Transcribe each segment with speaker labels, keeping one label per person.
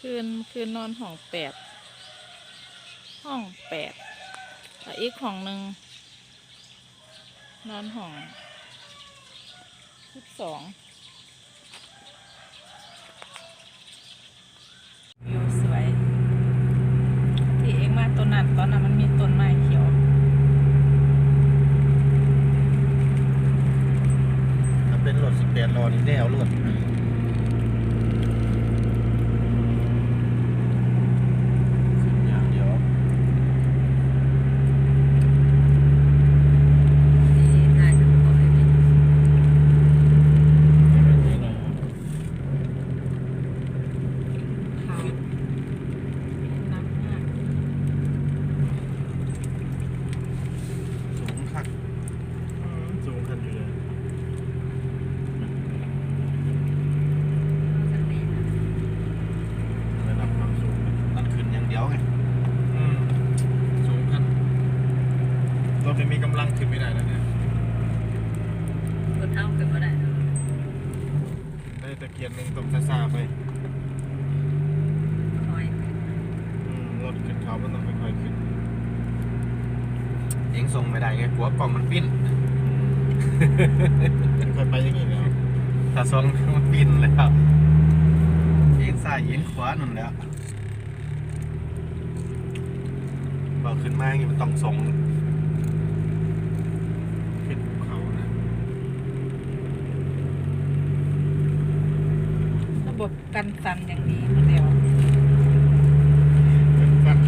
Speaker 1: คืนคืนนอนห้องแปดห้องแปดแล้วอีกห้องหนึ่งนอนห้องสิบสองวิวสวย ที่เองมาต้นนั้นตอนนั้นมันมีต้นไม้เขียว
Speaker 2: ถ้าเป็นรถสิบแปดล้อนี่แนวรถขึ้นอย่างเดียว
Speaker 3: นี่ถ่ายรูปเอาไว้นี่
Speaker 2: แบบนี้หน่อย
Speaker 1: ขาวน้ำมาก
Speaker 2: สูงคักสูงคันอยู่เลย
Speaker 3: สักนิดนะ
Speaker 2: ระดับความสูงมันขึ้นอย่างเดียวไง
Speaker 4: อืมสูงขั้นรถไม่มี กำลังขึ้นไม่ได้แล้วเนี่ย
Speaker 3: รถเท้าขึ้นมาได้นะ
Speaker 4: ได้ตะเกียนหนึ่งตกซาซาไป
Speaker 3: คอยขึ้น
Speaker 4: อืมรถขึ้นเขามันต้องค่อยๆขึ้น
Speaker 2: เองส่งไม่ได้ไงกลัวกล่องมันปิ้น
Speaker 4: ค่อยไปอย่างนี้แล้ว
Speaker 2: ถ้าส่งมันปิ้นแล้วเองซ้ายเองขวานั่นแหล้วบอกขึ้นมาอย่างนี้มันต้องส่ง
Speaker 4: ขึ้นภูเขานะ
Speaker 1: ระบบ กันสั่นอย่างนี้มาเดียว
Speaker 4: สั้น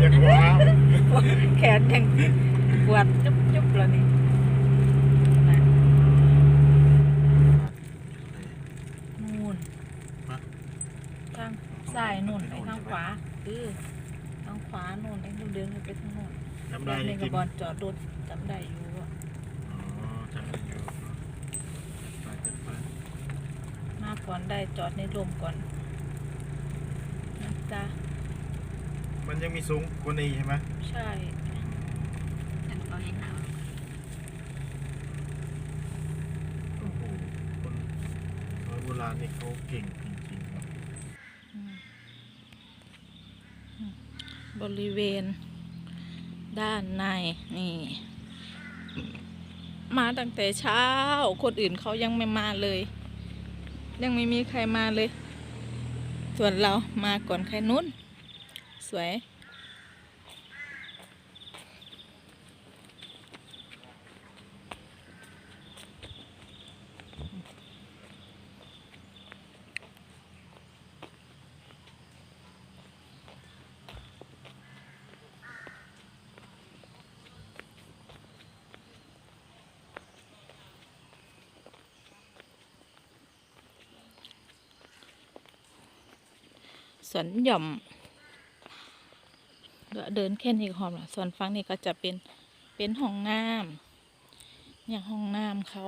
Speaker 4: เรียกว่า
Speaker 1: แขนยังปวดจุ๊บจุ๊บแล้วนี่นู่นทางซ้ายนู่นไปทางขวาคือทางขวานู่นไอ้นู่นเดินไปทางโน่น
Speaker 4: จำได้จริ
Speaker 1: กระ
Speaker 4: ง
Speaker 1: บอนจอดรถจำได้อยู่
Speaker 4: อ๋อจำได้อยู่ไปขึ้นไป
Speaker 1: มา ก่อนได้จอดในร่มก่อนนะจ๊ะ
Speaker 4: มันยังมีสูงกว่านี้ใช่ไหม
Speaker 1: ใช่
Speaker 3: ฉันก็ให้หนาว
Speaker 4: โอ้โหคนร้อยโบราณนี่เขาเก่งจริงๆครับ
Speaker 1: อืมอืมบริเวณ ด้านในนี่ มาตั้งแต่เช้า คนอื่นเขายังไม่มาเลย ยังไม่มีใครมาเลย ส่วนเรามาก่อนใครนู้น สวย สวนหย่อมก็เดินแค่นี้ก็หอมละส่วนฟังนี่ก็จะเป็นเป็นห้องน้ำอย่างห้องน้ำเขา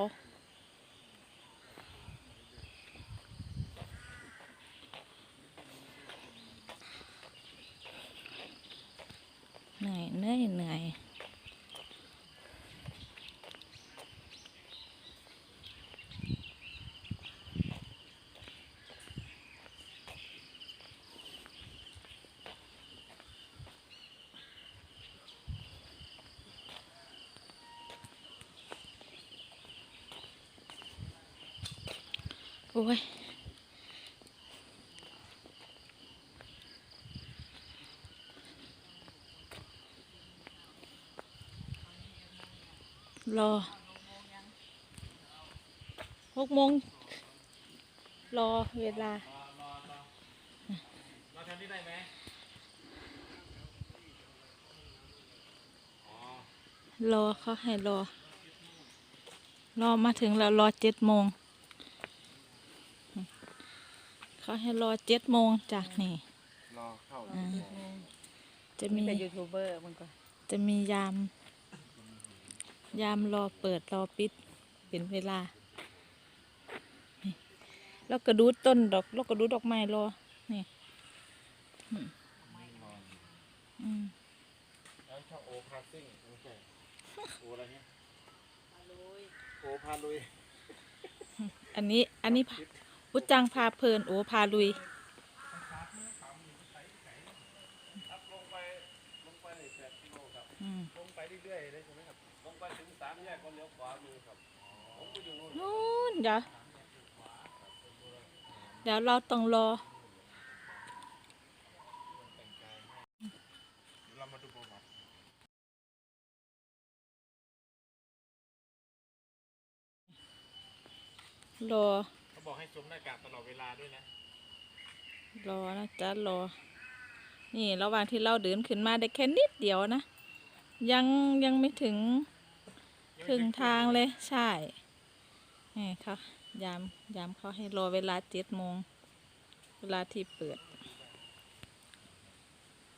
Speaker 1: เหนื่อยเหนื่อยเหนื่อย โอ้ยรอหกโมงรอเวลา
Speaker 4: เราทำที่ได้ไหม
Speaker 1: รอเขาให้รอ รอมาถึงแล้วรอเจ็ดโมง เขาให้รอเจ็ดโมงจากนี่
Speaker 4: รอเข้า
Speaker 1: อ่าจะ
Speaker 3: นี่
Speaker 1: มี
Speaker 3: เป็นยูทูบเบอร์มันก็
Speaker 1: จะมียาม ยามรอเปิดรอปิด เป็นเวลานี่แล้วก็ดูต้นดอกแล้วก็ดูดอกไม้รอ นี่อืมอืม
Speaker 4: แล้วชอบโอพาซิ่งไม่ใช่โออะไรเนี่ยโอพาลุย
Speaker 1: อันนี้ อันนี้พา พุจังพาเพลิน โอ้ พาลุย
Speaker 5: นู่น
Speaker 1: เดี๋ยว เดี๋ยวเราต้องรอรอ
Speaker 4: เขาบอกให้สวมหน้ากากตลอดเวลาด้วยนะ
Speaker 1: รอนะจ๊ะรอ นี่ระหว่างที่เราเดินขึ้นมาได้แค่นิดเดียวนะ ยังยังไม่ถึงถึงทางเลยใช่นี่ค่ะยามยามเขาให้รอเวลาเจ็ดโมง เวลาที่เปิด